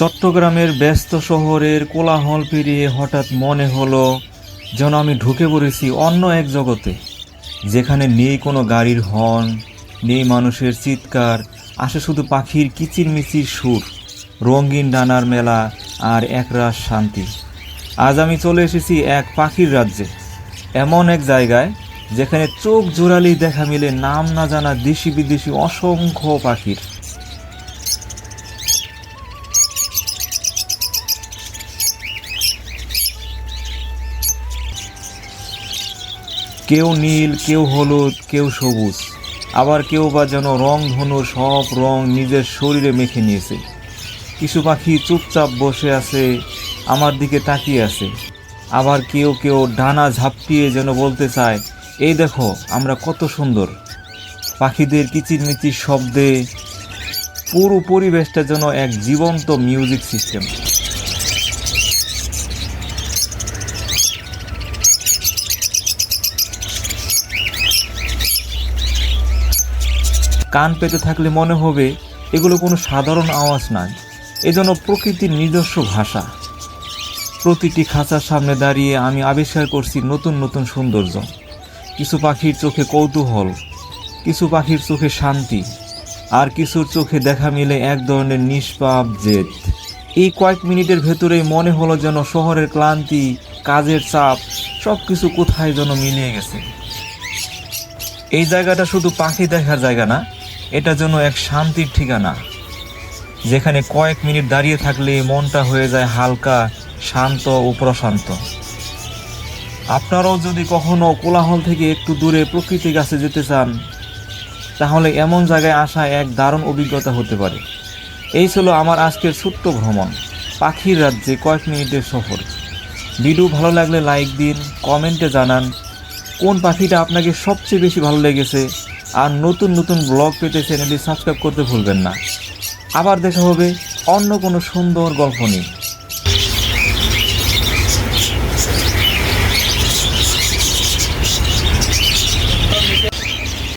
চট্টগ্রামের ব্যস্ত শহরের কোলাহল পেরিয়ে হঠাৎ মনে হলো যেন আমি ঢুকে পড়েছি অন্য এক জগতে, যেখানে নেই কোনো গাড়ির হর্ন, নেই মানুষের চিৎকার, আসে শুধু পাখির কিচিরমিচির সুর, রঙিন ডানার মেলা আর একরাশ শান্তি। আজ আমি চলে এসেছি এক পাখির রাজ্যে, এমন এক জায়গায় যেখানে চোখ জোড়ালেই দেখা মিলে নাম না জানা দেশি বিদেশি অসংখ্য পাখির। কেউ নীল, কেউ হলুদ, কেউ সবুজ। আবার কেউ বা যেন রং ধনু, সব রং নিজের শরীরে মেখে নিয়েছে। কিছু পাখি চুপচাপ বসে আছে, আমার দিকে তাকিয়ে আছে। আবার কেউ কেউ ডানা ঝাপটিয়ে যেন বলতে চায়, এই দেখো, আমরা কত সুন্দর। পাখিদের কিচিরমিচির শব্দে পুরো পরিবেশটা যেন এক জীবন্ত মিউজিক সিস্টেম। কান পেতে থাকলে মনে হবে এগুলো কোনো সাধারণ আওয়াজ নয়। এজন্য প্রকৃতির নিজস্ব ভাষা। প্রতিটি খাঁচার সামনে দাঁড়িয়ে আমি আবিষ্কার করছি নতুন নতুন সৌন্দর্য। কিছু পাখির চোখে কৌতূহল, কিছু পাখির চোখে শান্তি, আর কিছুর চোখে দেখা মিলে এক ধরনের নিষ্পাপ জেদ। এই কয়েক মিনিটের ভেতরেই মনে হলো যেন শহরের ক্লান্তি, কাজের চাপ সব কিছু কোথায় যেন মিলিয়ে গেছে। এই জায়গাটা শুধু পাখি দেখার জায়গা না এটা যেন এক শান্তির ঠিকানা। যেখানে কয়েক মিনিট দাঁড়িয়ে থাকলে মনটা হয়ে যায় হালকা, শান্ত ও প্রশান্ত। আপনারাও যদি কখনো কোলাহল থেকে একটু দূরে প্রকৃতির কাছে যেতে চান, তাহলে এমন জায়গায় আসা এক দারুণ অভিজ্ঞতা হতে পারে। এই ছিল আমার আজকের ছোট্ট ভ্রমণ, পাখির রাজ্যে কয়েক মিনিটের সফর। ভিডিও ভালো লাগলে লাইক দিন, কমেন্টে জানান, কোন পাখিটা আপনাকে সবচেয়ে বেশি ভালো লেগেছে? আর নতুন নতুন ব্লগ পেতে চ্যানেলটি সাবস্ক্রাইব করতে ভুলবেন না। আবার দেখা হবে অন্য কোনো সুন্দর গল্প নিয়ে।